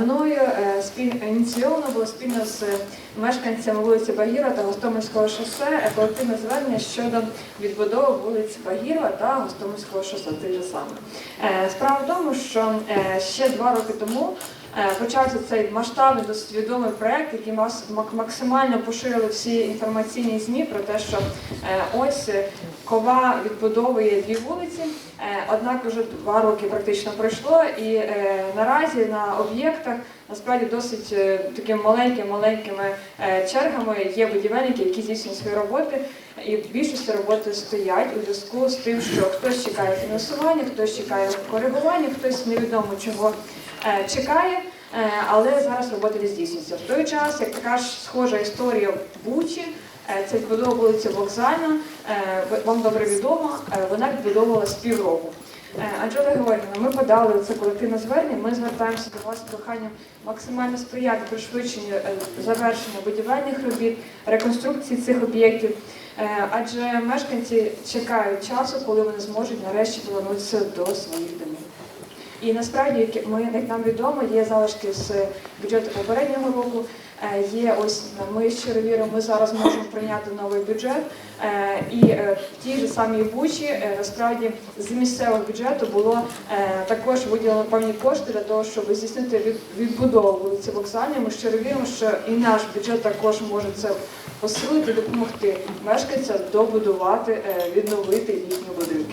Мною е, ініційовано було спільно з мешканцями вулиці Багіра та Гостомельського шосе е, колективне звернення щодо відбудови вулиць Багірова та Гостомельського шосе. Те ж саме. Е, Справа в тому, що е, ще два роки тому е, почався цей масштабний, досить відомий проект, який максимально поширили всі інформаційні ЗМІ про те, що е, ось е, кова відбудовує дві вулиці. Е, Однак вже два роки практично пройшло, і е, наразі на об'єктах насправді досить е, такими маленькими маленькими е, чергами є будівельники, які здійснюють свої роботи. І в більшості роботи стоять у зв'язку з тим, що хтось чекає фінансування, хтось чекає коригування, хтось невідомо чого е, чекає. Але зараз роботи не здійснюються. В той час, як така ж схожа історія в Бучі, це відбудова вулиця Вокзальна, вам добре відомо, вона відбудовувалась півроку. Е, Анжела Георгіївна, ми подали це колективне звернення. Ми звертаємося до вас з проханням максимально сприяти пришвидшенню е, завершення будівельних робіт, реконструкції цих об'єктів. Е, Адже мешканці чекають часу, коли вони зможуть нарешті повернутися до своїх домів. І насправді, як ми як нам відомо, є залишки з бюджету попереднього року. е, Є ось ми щиро віримо, ми зараз можемо прийняти новий бюджет. Е, І е, в тій же самій бучі е, насправді з місцевого бюджету було е, також виділено певні кошти для того, щоб здійснити від- відбудову вулиці Вокзальні. Ми щиро віримо, що і наш бюджет також може це посилити, допомогти мешканцям добудувати, е, відновити їхні будинки.